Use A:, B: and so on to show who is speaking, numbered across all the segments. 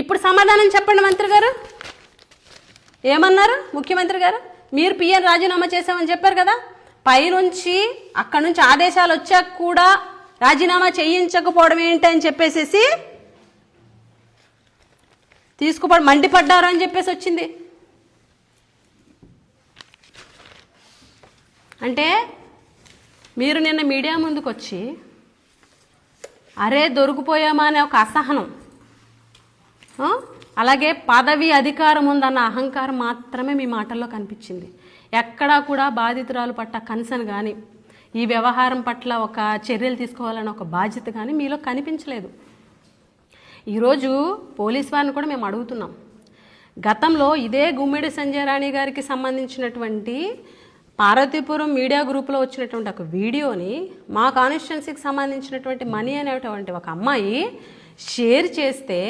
A: ఇప్పుడు సమాధానం చెప్పండి మంత్రి గారు. ఏమన్నారు ముఖ్యమంత్రి గారు? మీరు పిఎన్ రాజీనామా చేశామని చెప్పారు కదా. పైనుంచి అక్కడి నుంచి ఆదేశాలు వచ్చాక కూడా రాజీనామా చేయించకపోవడం ఏంటి అని చెప్పేసేసి మండిపడ్డారు అని చెప్పేసి వచ్చింది. అంటే మీరు నిన్న మీడియా ముందుకు వచ్చి అరే దొరికిపోయామా అనే ఒక అసహనం. అలాగే పదవి అధికారం ఉందన్న అహంకారం మాత్రమే మీ మాటల్లో కనిపించింది. ఎక్కడా కూడా బాధితురాలు పట్ల కన్సర్న్ కానీ ఈ వ్యవహారం పట్ల ఒక చర్యలు తీసుకోవాలని ఒక బాధ్యత కానీ మీలో కనిపించలేదు. ఈరోజు పోలీస్ వారిని కూడా మేము అడుగుతున్నాం. గతంలో ఇదే గుమ్మిడి సంజయ్ రాణి గారికి సంబంధించినటువంటి పార్వతీపురం మీడియా గ్రూప్లో వచ్చినటువంటి ఒక వీడియోని మా కాన్స్టిట్యున్సీకి సంబంధించినటువంటి మనీ అనేటువంటి ఒక అమ్మాయి షేర్ చేస్తే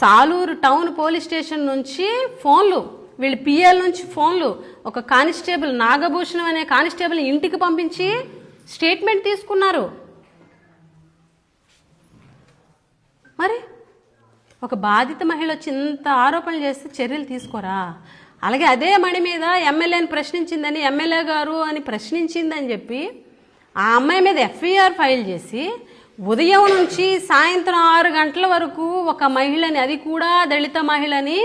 A: సాలూరు టౌన్ పోలీస్ స్టేషన్ నుంచి ఫోన్లు వీళ్ళు పిఎల్ నుంచి ఫోన్లు ఒక కానిస్టేబుల్ నాగభూషణం అనే కానిస్టేబుల్ ఇంటికి పంపించి స్టేట్మెంట్ తీసుకున్నారు. మరి ఒక బాధిత మహిళ వచ్చి ఇంత ఆరోపణలు చేస్తే చర్యలు తీసుకోరా? అలాగే అదే మణి మీద ఎమ్మెల్యేని ప్రశ్నించిందని ఎమ్మెల్యే గారు అని ప్రశ్నించిందని చెప్పి ఆ అమ్మాయి మీద ఎఫ్ఐఆర్ ఫైల్ చేసి ఉదయం నుంచి సాయంత్రం ఆరు గంటల వరకు ఒక మహిళని అది కూడా దళిత మహిళని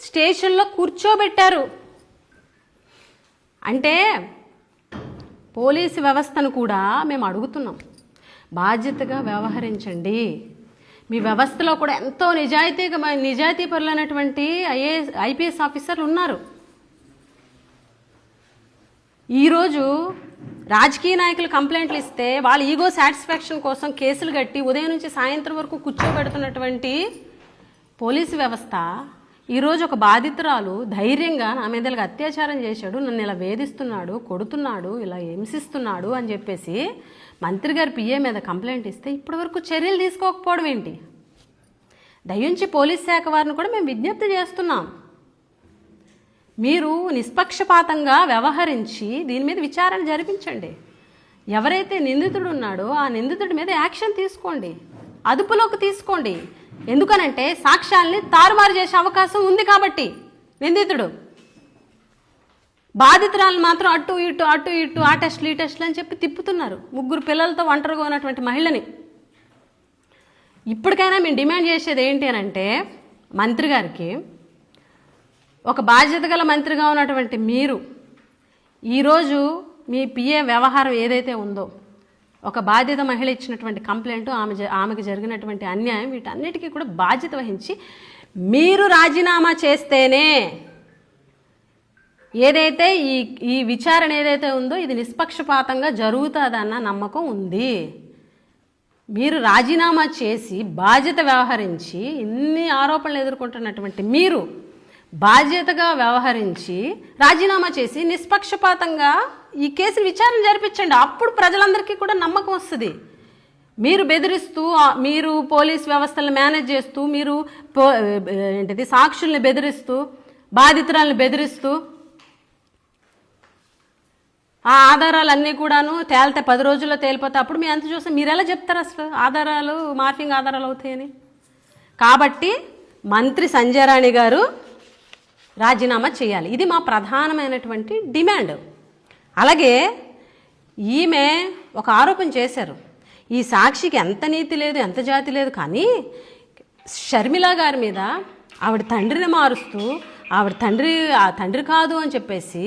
A: స్టేషన్లో కూర్చోబెట్టారు. అంటే పోలీసు వ్యవస్థను కూడా మేము అడుగుతున్నాం. బాధ్యతగా వ్యవహరించండి. మీ వ్యవస్థలో కూడా ఎంతో నిజాయితీగా నిజాయితీ పరులైనటువంటి ఐఏఎస్ ఐపీఎస్ ఆఫీసర్లు ఉన్నారు. ఈరోజు రాజకీయ నాయకులు కంప్లైంట్లు ఇస్తే వాళ్ళ ఈగో సాటిస్ఫాక్షన్ కోసం కేసులు కట్టి ఉదయం నుంచి సాయంత్రం వరకు కూర్చోబెడుతున్నటువంటి పోలీసు వ్యవస్థ ఈరోజు ఒక బాధితురాలు ధైర్యంగా నా మీద అత్యాచారం చేశాడు నన్ను ఇలా వేధిస్తున్నాడు కొడుతున్నాడు ఇలా హింసిస్తున్నాడు అని చెప్పేసి మంత్రి గారి పిఏ మీద కంప్లైంట్ ఇస్తే ఇప్పటివరకు చర్యలు తీసుకోకపోవడం ఏంటి? దయించి పోలీస్ శాఖ వారిని కూడా మేము విజ్ఞప్తి చేస్తున్నాం. మీరు నిష్పక్షపాతంగా వ్యవహరించి దీని మీద విచారణ జరిపించండి. ఎవరైతే నిందితుడు ఉన్నాడో ఆ నిందితుడి మీద యాక్షన్ తీసుకోండి. అదుపులోకి తీసుకోండి. ఎందుకనంటే సాక్ష్యాల్ని తారుమారు చేసే అవకాశం ఉంది కాబట్టి నిందితుడు. బాధితురాలు మాత్రం అటు ఇటు అటు ఇటు ఆ టెస్ట్లు ఈ టెస్ట్లు అని చెప్పి తిప్పుతున్నారు. ముగ్గురు పిల్లలతో ఒంటరిగా ఉన్నటువంటి మహిళని. ఇప్పటికైనా మేము డిమాండ్ చేసేది ఏంటి అని అంటే మంత్రి గారికి ఒక బాధ్యత గల మంత్రిగా ఉన్నటువంటి మీరు ఈరోజు మీ పిఏ వ్యవహారం ఏదైతే ఉందో ఒక బాధ్యత మహిళ ఇచ్చినటువంటి కంప్లైంట్ ఆమె ఆమెకు జరిగినటువంటి అన్యాయం వీటన్నిటికీ కూడా బాధ్యత వహించి మీరు రాజీనామా చేస్తేనే ఏదైతే ఈ ఈ విచారణ ఏదైతే ఉందో ఇది నిష్పక్షపాతంగా జరుగుతుందన్న నమ్మకం ఉంది. మీరు రాజీనామా చేసి బాధ్యత వ్యవహరించి ఇన్ని ఆరోపణలు ఎదుర్కొంటున్నటువంటి మీరు బాధ్యతగా వ్యవహరించి రాజీనామా చేసి నిష్పక్షపాతంగా ఈ కేసుని విచారణ జరిపించండి. అప్పుడు ప్రజలందరికీ కూడా నమ్మకం వస్తుంది. మీరు బెదిరిస్తూ మీరు పోలీస్ వ్యవస్థలను మేనేజ్ చేస్తూ మీరు పో- ఏంటిది సాక్షుల్ని బెదిరిస్తూ బాధితురాలను బెదిరిస్తూ ఆ ఆధారాలన్నీ కూడాను తేలితే పది రోజుల్లో తేలిపోతే అప్పుడు మీ అంత చూస్తే మీరు ఎలా చెప్తారు అసలు? ఆధారాలు మార్ఫింగ్ ఆధారాలు అవుతాయని? కాబట్టి మంత్రి సంజయ్ రాణి గారు రాజీనామా చేయాలి. ఇది మా ప్రధానమైనటువంటి డిమాండ్. అలాగే ఈమె ఒక ఆరోపణ చేశారు. ఈ సాక్షికి ఎంత నీతి లేదు ఎంత జాతి లేదు కానీ షర్మిల గారి మీద ఆవిడ తండ్రిని మారుస్తూ ఆవిడ తండ్రి ఆ తండ్రి కాదు అని చెప్పేసి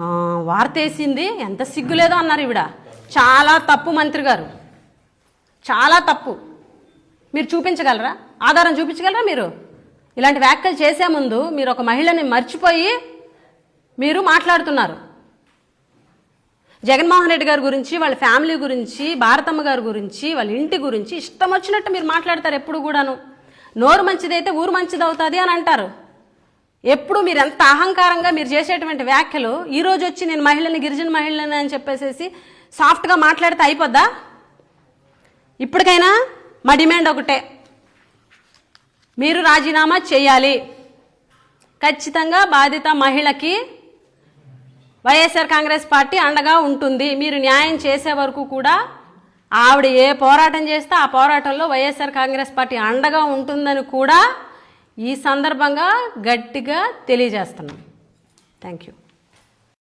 A: వార్త వార్తేసింది. ఎంత సిగ్గులేదో అన్నారు ఈవిడ. చాలా తప్పు మంత్రి గారు. చాలా తప్పు. మీరు చూపించగలరా? ఆధారం చూపించగలరా మీరు? ఇలాంటి వ్యాఖ్యలు చేసే ముందు మీరు ఒక మహిళని మర్చిపోయి మీరు మాట్లాడుతున్నారు. జగన్మోహన్ రెడ్డి గారి గురించి వాళ్ళ ఫ్యామిలీ గురించి భారతమ్మ గారి గురించి వాళ్ళ ఇంటి గురించి ఇష్టం వచ్చినట్టు మీరు మాట్లాడతారు ఎప్పుడు కూడాను. నోరు మంచిదైతే ఊరు మంచిది అవుతుంది అని అంటారు. ఎప్పుడు మీరు ఎంత అహంకారంగా మీరు చేసేటువంటి వ్యాఖ్యలు ఈరోజు వచ్చి నేను మహిళని గిరిజన మహిళని అని చెప్పేసేసి సాఫ్ట్గా మాట్లాడితే అయిపోద్దా? ఇప్పటికైనా మా డిమాండ్ ఒకటే. మీరు రాజీనామా చేయాలి. ఖచ్చితంగా బాధిత మహిళకి వైఎస్ఆర్ కాంగ్రెస్ పార్టీ అండగా ఉంటుంది. మీరు న్యాయం చేసే వరకు కూడా ఆవిడ ఏ పోరాటం చేస్తే ఆ పోరాటంలో వైఎస్ఆర్ కాంగ్రెస్ పార్టీ అండగా ఉంటుందని కూడా ఈ సందర్భంగా గట్టిగా తెలియజేస్తున్నాం. Thank you.